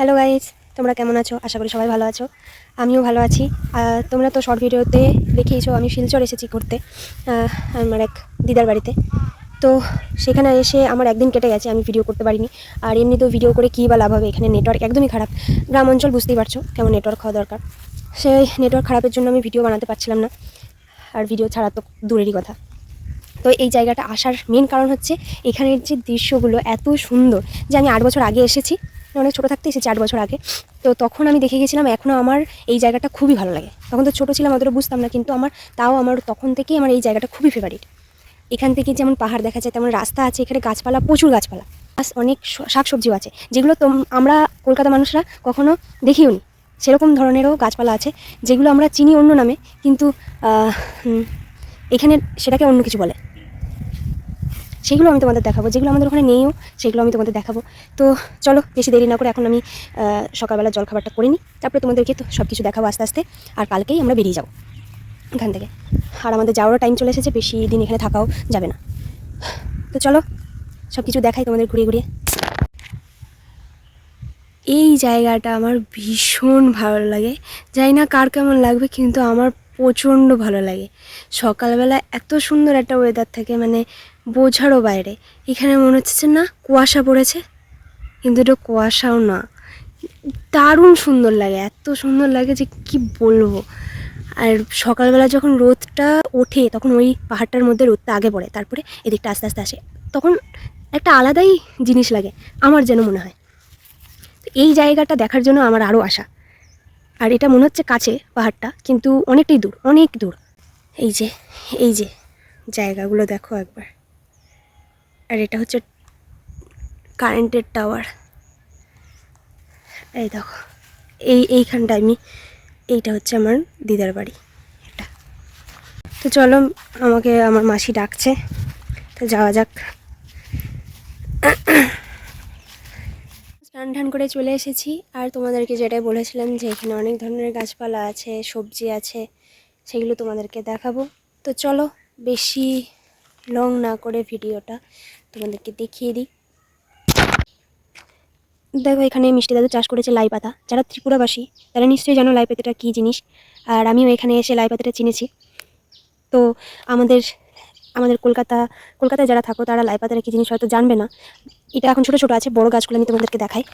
Hello guys তোমরা কেমন আছো? আশা করি সবাই ভালো আছো। আমিও ভালো আছি। তোমরা তো শর্ট ভিডিওতে দেখিয়েছো, আমি শিলচর এসেছি ঘুরতে আমার এক দিদার বাড়িতে। তো সেখানে এসে আমার একদিন কেটে গেছে, আমি ভিডিও করতে পারিনি। আর এমনিতেও ভিডিও করে কী বা লাভ হবে? এখানে নেটওয়ার্ক একদমই খারাপ। গ্রাম অঞ্চল বুঝতেই পারছ কেমন নেটওয়ার্ক হওয়া দরকার। সেই নেটওয়ার্ক খারাপের জন্য আমি ভিডিও বানাতে পারছিলাম না। আর ভিডিও ছাড়া তো দূরেরই কথা। তো এই জায়গাটা আসার মেন কারণ হচ্ছে, এখানের যে দৃশ্যগুলো এত সুন্দর যে আমি আট বছর আগে এসেছি। অনেক ছোটো থাকতে এসেছি আট বছর আগে। তো তখন আমি দেখে গেছিলাম এখনও আমার এই জায়গাটা খুবই ভালো লাগে। তখন তো ছোটো ছিলাম, অতটা বুঝতাম না, কিন্তু আমার, তাও আমার তখন থেকেই আমার এই জায়গাটা খুবই ফেভারিট এখান থেকে যেমন পাহাড় দেখা যায়, তেমন রাস্তা আছে, এখানে গাছপালা, প্রচুর গাছপালা। প্লাস অনেক শাক সবজিও আছে, যেগুলো তো আমরা কলকাতা মানুষরা কখনো দেখিও নি সেরকম ধরনেরও গাছপালা আছে, যেগুলো আমরা চিনি অন্য নামে, কিন্তু এখানে সেটাকে অন্য কিছু বলে। সেগুলো আমি তোমাদের দেখাবো। যেগুলো আমাদের ওখানে নেইও, সেগুলো আমি তোমাদের দেখাবো। তো চলো, বেশি দেরি না করে এখন আমি সকালবেলা জলখাবারটা করে নিই। তারপরে তোমাদেরকে তো সব কিছু দেখাবো আস্তে আস্তে। আর কালকেই আমরা বেরিয়ে যাব এখান থেকে। আর আমাদের যাওয়ারও টাইম চলে এসেছে, বেশি দিন এখানে থাকাও যাবে না। তো চলো সব কিছু দেখাই তোমাদের ঘুরিয়ে ঘুরিয়ে। এই জায়গাটা আমার ভীষণ ভালো লাগে। জানি না কার কেমন লাগবে, কিন্তু আমার প্রচণ্ড ভালো লাগে। সকালবেলা এত সুন্দর একটা ওয়েদার থাকে মানে বোঝারও বাইরে। এখানে মনে হচ্ছে না কুয়াশা পড়েছে, কিন্তু এটা কুয়াশাও না। দারুণ সুন্দর লাগে, এত সুন্দর লাগে যে কি বলব। আর সকালবেলা যখন রোদটা ওঠে, তখন ওই পাহাড়টার মধ্যে রোদটা আগে পড়ে, তারপরে এদিকটা আস্তে আস্তে আসে। তখন একটা আলাদাই জিনিস লাগে, আমার যেন মনে হয়। তো এই জায়গাটা দেখার জন্য আমার আরও আশা। আর এটা মনে হচ্ছে কাছে পাহাড়টা, কিন্তু অনেকটাই দূর, অনেক দূর। এই যে এই যে জায়গাগুলো দেখো একবার। আর এটা হচ্ছে কারেন্টের টাওয়ার। এই দেখো, এই এইখানটা আমি, এইটা হচ্ছে আমার দিদার বাড়ি, এটা। তো চলো, আমাকে, আমার মাসি ডাকছে, তো যাওয়া যাক। স্নান টান করে চলে এসেছি। আর তোমাদেরকে যেটাই বলেছিলাম যে এখানে অনেক ধরনের গাছপালা আছে, সবজি আছে, সেগুলো তোমাদেরকে দেখাবো। তো চলো বেশি লং না করে ভিডিওটা তোমাদেরকে দেখিয়ে দিই। দেখো এখানে মিষ্টি দাদু চাষ করেছে লাই পাতা। যারা ত্রিপুরাবাসী, তারা নিশ্চয়ই জানো লাই পাতাটা কী জিনিস। আর আমিও এখানে এসে লাই পাতাটা চিনেছি। তো আমাদের আমাদের কলকাতা, কলকাতায় যারা থাকো তারা লাই পাতাটা কী জিনিস হয়তো জানবে না। এটা এখন ছোটো ছোটো আছে, বড় গাছগুলো আমি তোমাদেরকে দেখাই।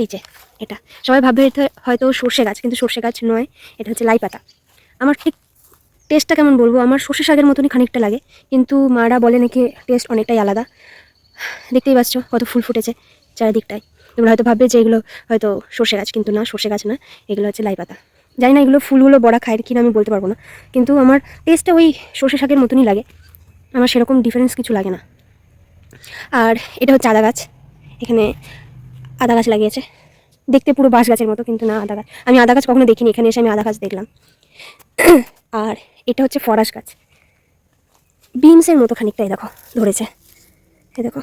এই যে, এটা। সবাই ভাববে এটা হয়তো সর্ষে গাছ, কিন্তু সর্ষে গাছ নয়, এটা হচ্ছে লাই পাতা। আমার ঠিক টেস্টটা কেমন বলব? আমার সর্ষে শাকের মতনই খানিকটা লাগে, কিন্তু মারা বলে নাকি টেস্ট অনেকটাই আলাদা। দেখতেই পাচ্ছ কত ফুল ফুটেছে চারিদিকটায়। তোমরা হয়তো ভাববে যে এগুলো হয়তো সর্ষে গাছ, কিন্তু না, সর্ষে গাছ না, এগুলো হচ্ছে লাই পাতা। জানি না এগুলো ফুলগুলো বড়া খায় কিনা আমি বলতে পারব না, কিন্তু আমার টেস্টটা ওই সর্ষে শাকের মতনই লাগে। আমার সেরকম ডিফারেন্স কিছু লাগে না। আর এটা হচ্ছে আদা গাছ। এখানে আদা গাছ লাগিয়েছে। দেখতে পুরো বাঁশ গাছের মতো, কিন্তু না আদা গাছ। আমি আদা গাছ কখনো দেখিনি, এখানে এসে আমি আদা গাছ দেখলাম। আর এটা হচ্ছে ফরাস গাছ। বিমসের মতো খানিকটাই দেখো, ধরেছে। এই দেখো।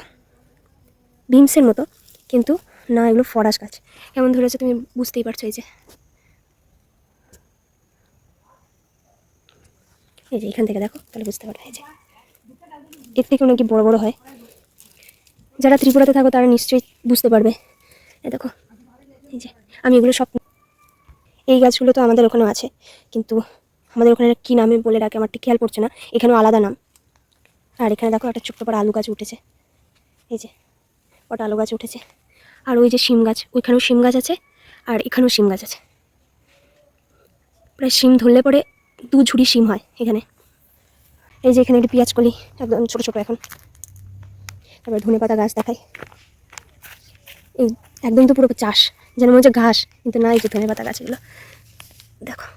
বিমসের মতো, কিন্তু না, এগুলো ফরাস গাছ। কেমন ধরেছে তুমি বুঝতেই পারছ এই যে। এই যে, এখান থেকে দেখো, তাহলে বুঝতে পারবে, এই যে। এর থেকে নাকি বড় বড় হয়। যারা ত্রিপুরাতে থাকো, তারা নিশ্চয়ই বুঝতে পারবে। এই দেখো, এই যে, আমি এগুলো সব এই গাছগুলো তো আমাদের ওখানেও আছে, কিন্তু আমাদের ওখানে কী নামে বলে রাখে আমার ঠিক খেয়াল পড়ছে না। এখানেও আলাদা নাম। আর এখানে দেখো একটা ছোট্ট বড় আলু গাছ উঠেছে। এই যে ওটা আলু গাছ উঠেছে। আর ওই যে শিম গাছ, ওইখানেও শিম গাছ আছে, আর এখানেও শিম গাছ আছে। প্রায় শিম ধরলে পরে দু ঝুড়ি শিম হয় এখানে। এই যে এখানে একটি পেঁয়াজ কলি, একদম ছোটো ছোটো এখন। তারপর ধনে পাতা গাছ দেখাই। এই একদম তো পুরো চাষ, যেন মনে হচ্ছে ঘাস, কিন্তু না, এই যে ধনে পাতা গাছ এগুলো। দেখো,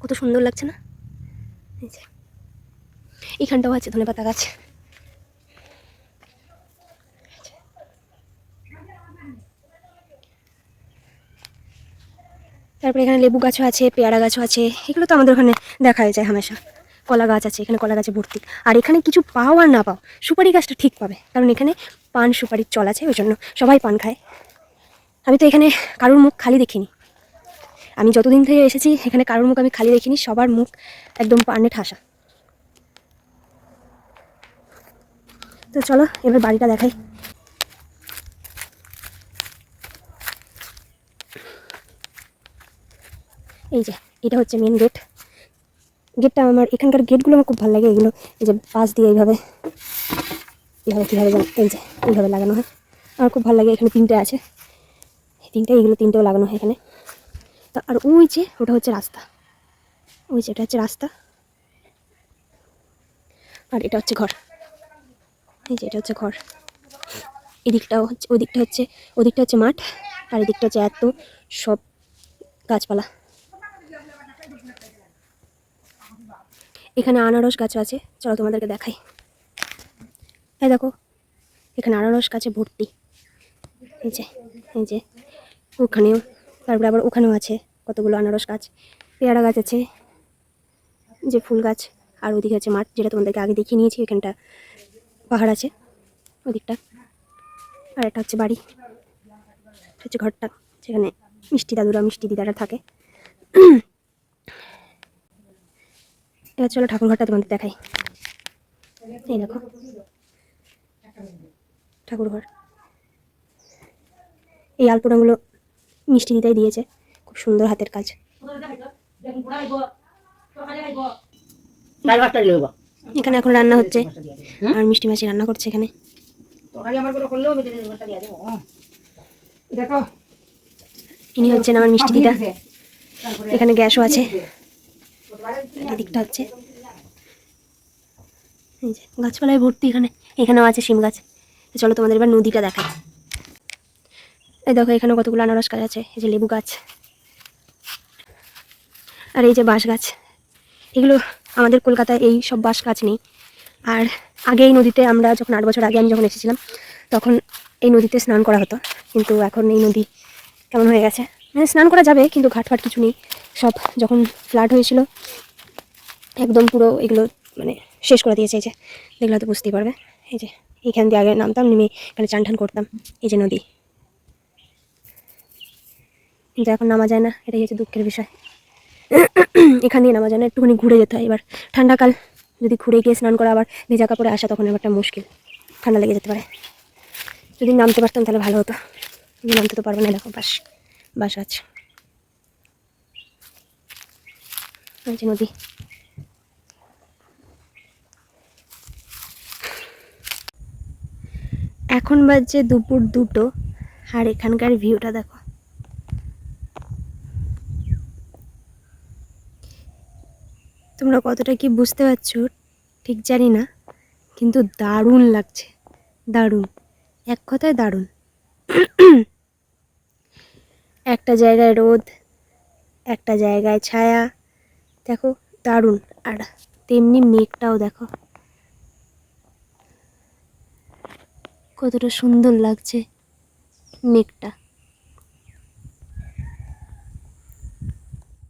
কত সুন্দর লাগছে না? এই যে এইখানটাও আছে ধনে পাতা গাছ। তারপরে এখানে লেবু গাছও আছে, পেয়ারা গাছও আছে, এগুলো তো আমাদের ওখানে দেখাই যায় হামেশা। কলা গাছ আছে, এখানে কলা গাছে ভর্তি। আর এখানে কিছু পাও আর না পাও, সুপারি গাছটা ঠিক পাবে। কারণ এখানে পান সুপারির চল আছে, ওই জন্য সবাই পান খায়। আমি তো এখানে কারোর মুখ খালি দেখিনি। আমি যতদিন থেকে এসেছি, এখানে কারোর মুখ আমি খালি দেখিনি, সবার মুখ একদম পানে ঠাসা। তো চলো, এবার বাড়িটা দেখাই। এই যে, এটা হচ্ছে মেন গেট গেটটা আমার, এখানকার গেটগুলো আমার খুব ভালো লাগে, এগুলো এই যে পাশ দিয়ে এইভাবে এইভাবে কীভাবে এই যে, এইভাবে লাগানো হয়। আমার খুব ভালো লাগে, এখানে তিনটে আছে। তিনটে, এইগুলো তিনটেও লাগানো হয় এখানে। তো আর ওই যে, ওটা হচ্ছে রাস্তা। ওই যে, এটা হচ্ছে রাস্তা। আর এটা হচ্ছে ঘর। এই যে, এটা হচ্ছে ঘর। এদিকটাও হচ্ছে, ওদিকটা হচ্ছে ওদিকটা হচ্ছে মাঠ, আর এদিকটা হচ্ছে এত সব গাছপালা। এখানে আনারস গাছ আছে। চলো তোমাদেরকে দেখাই। এই দেখো, এখানে আনারস গাছে ভর্তি। এই যে এই যে, ওখানেও, তারপরে আবার ওখানেও আছে কতগুলো আনারস গাছ। পেয়ারা গাছ আছে, যে ফুল গাছ। আর ওদিকে আছে মাঠ, যেটা তোমাদেরকে আগে দেখিয়ে নিয়েছি, এখানটা পাহাড় আছে, ওদিকটা। আর এটা হচ্ছে বাড়ি হচ্ছে ঘরটা, যেখানে মিষ্টি দাদুরা মিষ্টি দিদারা থাকে। এবার চলো ঠাকুর ঘরটা তোমাদের দেখাই। এই দেখো। ঠাকুর ঘর এই আলপনাগুলো মিষ্টি দিদাই দিয়েছে। খুব সুন্দর হাতের কাজ। এখানে এখন রান্না হচ্ছে। আর মিষ্টি মাছি রান্না করছে এখানে। ইনি হচ্ছেন আমার মিষ্টি দিদা। এখানে গ্যাসও আছে। এদিকটা হচ্ছে এই যে গাছপালায় ভর্তি এখানে, এখানেও আছে শিম গাছ। চলো তোমাদের এবার নদীটা দেখাই। এই দেখো, এখানে কতগুলো আনারস গাছ আছে, এই যে লেবু গাছ আর এই যে বাঁশ গাছ। এগুলো আমাদের কলকাতায় এই সব বাঁশ গাছ নেই। আর আগে এই নদীতে আমরা যখন আট বছর আগে আমি যখন এসেছিলাম, তখন এই নদীতে স্নান করা হতো। কিন্তু এখন এই নদী কেমন হয়ে গেছে? স্নান করা যাবে, কিন্তু ঘাট ফাট কিছু নেই। সব যখন ফ্লাড হয়েছিল, একদম পুরো এগুলো মানে শেষ করে দিয়েছে, এই যে। দেখলে হয়তো বুঝতেই পারবে। এই যে, এইখান দিয়ে আগে নামতাম, নেমে এখানে চান টান করতাম, এই যে নদী। কিন্তু এখন নামা যায় না, এটাই হচ্ছে দুঃখের বিষয়। এখান দিয়ে নামা যায় না, একটুখানি ঘুরে যেতে হয়। এবার ঠান্ডাকাল, যদি ঘুরে গিয়ে স্নান করা আবার ভেজা কাপড়ে আসা, তখন এবারটা মুশকিল। ঠান্ডা লেগে যেতে পারে। যদি নামতে পারতাম, তাহলে ভালো হতো। নামতে তো পারব না দেখো বাস বাস আছে। নদী। এখন বাজছে দুপুর দুটো। আর এখানকার ভিউটা দেখো। তোমরা কতটা কি বুঝতে পারছ, ঠিক জানি না, কিন্তু দারুণ লাগছে। দারুণ। এক কথায় দারুণ। একটা জায়গায় রোদ, একটা জায়গায় ছায়া। দেখো, দারুণ। আর তেমনি মেঘটাও দেখো। কতটা সুন্দর লাগছে মেঘটা।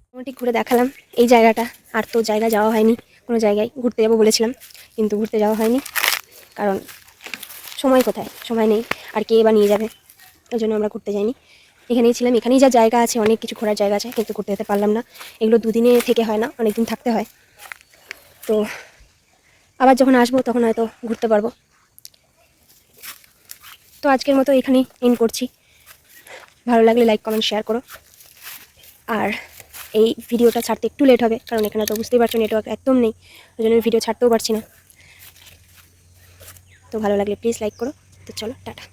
মোটামুটি ঘুরে দেখালাম এই জায়গাটা। আর তো জায়গা যাওয়া হয়নি। কোনো জায়গায় ঘুরতে যাব বলেছিলাম, কিন্তু ঘুরতে যাওয়া হয়নি। কারণ সময় কোথায়? সময় নেই। আর কে বা নিয়ে যাবে? ওই জন্য আমরা ঘুরতে যাইনি। এখানেই ছিলাম, এখানেই যা জায়গা আছে, অনেক কিছু ঘোরার জায়গা আছে, কিন্তু ঘুরতে যেতে পারলাম না। এগুলো দুদিনে থেকে হয় না অনেক দিন থাকতে হয়। তো আবার যখন আসব, তখন হয়তো ঘুরতে পারব। তো আজকের মতো এখানেই এন্ড করছি। ভালো লাগলে লাইক কমেন্ট শেয়ার করো। আর এই ভিডিওটা ছাড়তে একটু লেট হবে, কারণ এখানে তো বুঝতেই পারছ নেটওয়ার্ক একদম নেই। ওই জন্য ভিডিও ছাড়তেও পারছি না। তো ভালো লাগলে প্লিজ লাইক করো। তো চলো, টাটা।